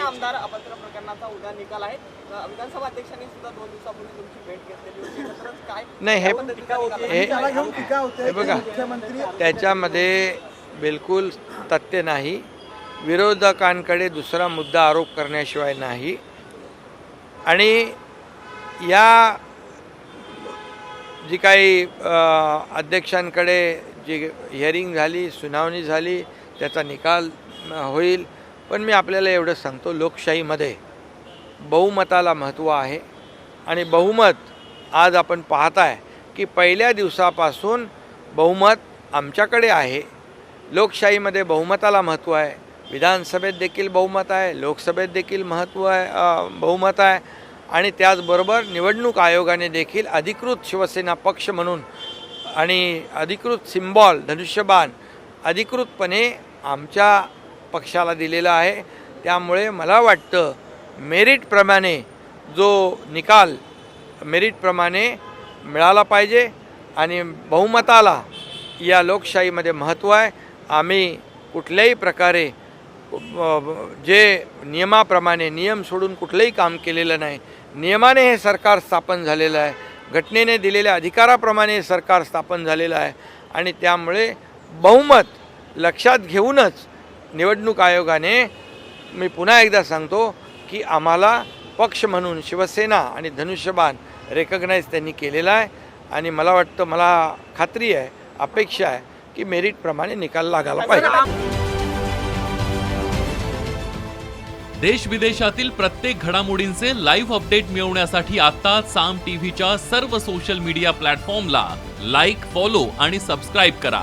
आमदार अभद्र प्रकरणाचा उद्या निकाल आहे. विधानसभा अध्यक्षांनी सुद्धा दोन दिवसापूर्वी तुमची भेट घेतलेली होती. काय नाही, हे-? हे त्याला घेऊन टीका होते. हे बघा. त्याच्यामध्ये बिलकुल तथ्य नाही. विरोधकांकडे दुसरा मुद्दा आरोप करण्याशिवाय नाही. आणि या जी काही अध्यक्षांकडे जी हिअरिंग झाली सुनावणी झाली त्याचा निकाल होईल. पण मी आपल्याला एवढं सांगतो लोकशाहीमध्ये बहुमताला महत्त्व आहे आणि बहुमत आज आपण पाहताय की पहिल्या दिवसापासून बहुमत आमच्याकडे आहे. लोकशाहीमध्ये बहुमताला महत्त्व आहे. विधानसभेत देखील बहुमत आहे लोकसभेत देखील महत्त्व आहे बहुमत आहे. आणि त्याचबरोबर निवडणूक आयोगाने देखील अधिकृत शिवसेना पक्ष म्हणून आणि अधिकृत सिम्बॉल धनुष्यबाण अधिकृतपणे आमच्या पक्षाला दिलेला आहे. त्यामुळे मला वाटतं मेरिटप्रमाणे जो निकाल मेरिटप्रमाणे मिळाला पाहिजे आणि बहुमताला या लोकशाहीमध्ये महत्त्व आहे. आम्ही कुठल्याही प्रकारे जे नियमाप्रमाणे नियम सोडून कुठलंही काम केलेलं नाही. नियमाने हे सरकार स्थापन झालेलं आहे. घटनेने दिलेल्या अधिकाराप्रमाणे हे सरकार स्थापन झालेलं आहे. आणि त्यामुळे बहुमत लक्षात घेऊनच निवडणूक आयोगाने मी पुन्हा एकदा सांगतो की आम्हाला पक्ष म्हणून शिवसेना आणि धनुष्यबाण रेकग्नाईज त्यांनी केलेला आहे. आणि मला वाटतं मला खात्री आहे अपेक्षा आहे की मेरिटप्रमाणे निकाल लागायला पाहिजे. देश विदेशातील प्रत्येक घडामोडींचे लाईव्ह अपडेट मिळवण्यासाठी आता साम टीव्हीच्या सर्व सोशल मीडिया प्लॅटफॉर्मला लाईक फॉलो आणि सबस्क्राईब करा.